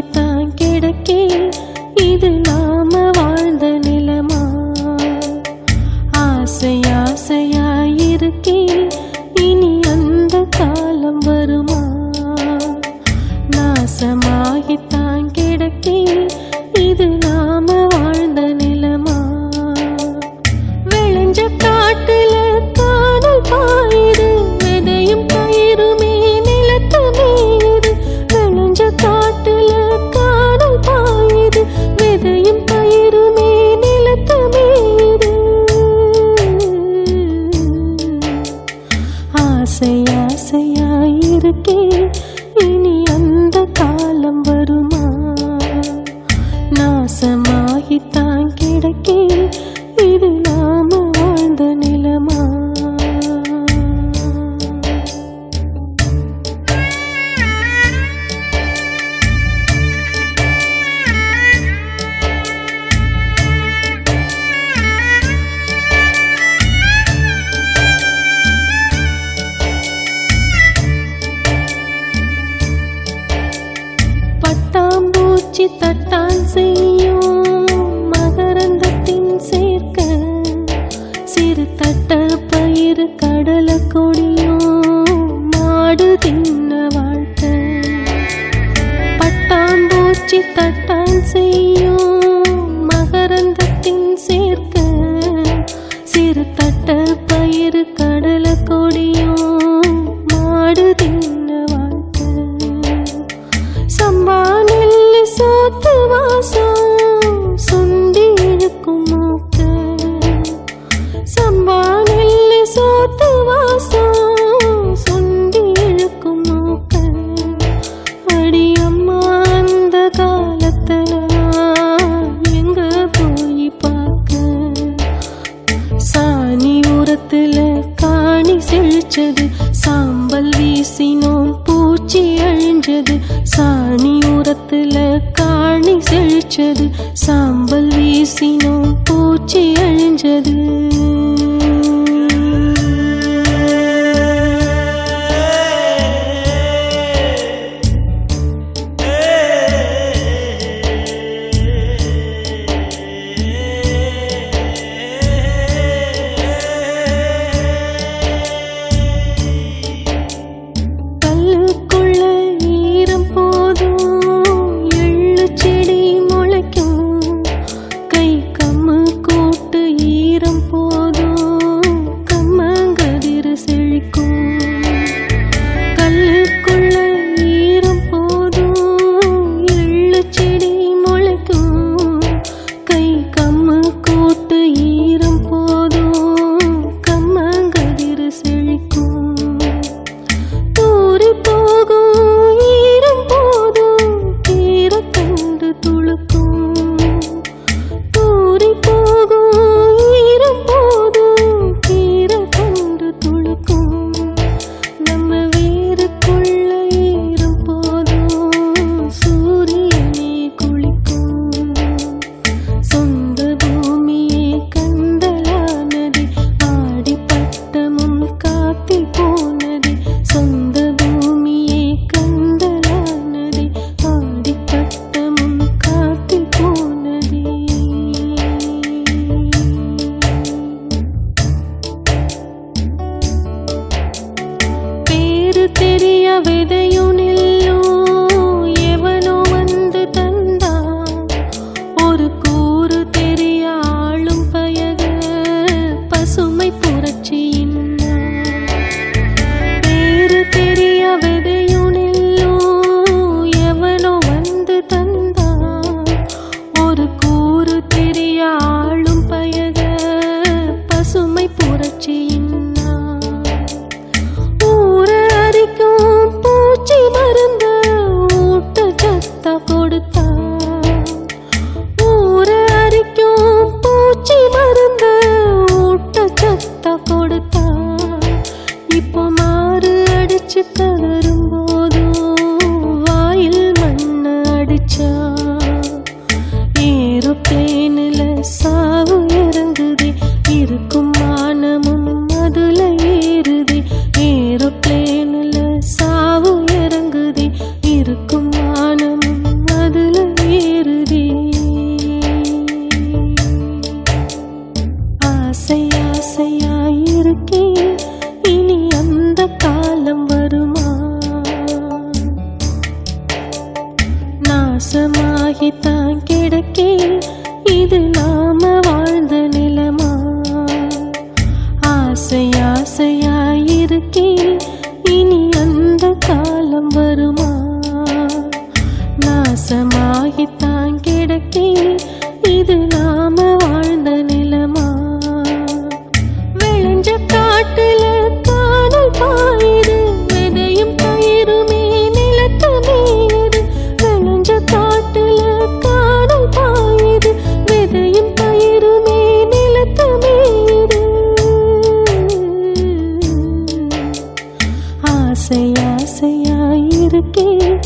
kita. நமக்கே இனி அந்த காலம் வருமா? நாசமாகித்தான் கிடக்கே. பூச்சி தட்டால் செய்யும் மகரந்தத்தின் சேர்க்க. சிறு தட்டல் பயிர் கடல கொடியும் மாடு தின்ன வாழ்க்கை. பட்டாம்பூச்சி தட்டால் செய்யும் அழிச்சது சாம்பல் வீசினோம் பூச்சி அழிஞ்சது சாணி உரத்துல காணி செழிச்சது சாம்பல் வீசினோம். தெரிய விதையுனில்லோ எவனோ வந்து தந்தா? ஒரு கூறு தெரிய ஆளும் பயக பசுமை புரட்சியின் பேரு தெரிய விதை ஆகித்தான் கிடக்கே இது நாம வாழ்ந்த நிலமா? ஆசை ஆசையாயிருக்கே இனி அந்த காலம் வருமா? நாசமாகித்தான் கிடக்கே இது நாம வாழ்ந்த ஆசை ஆசையாயிருக்கேன்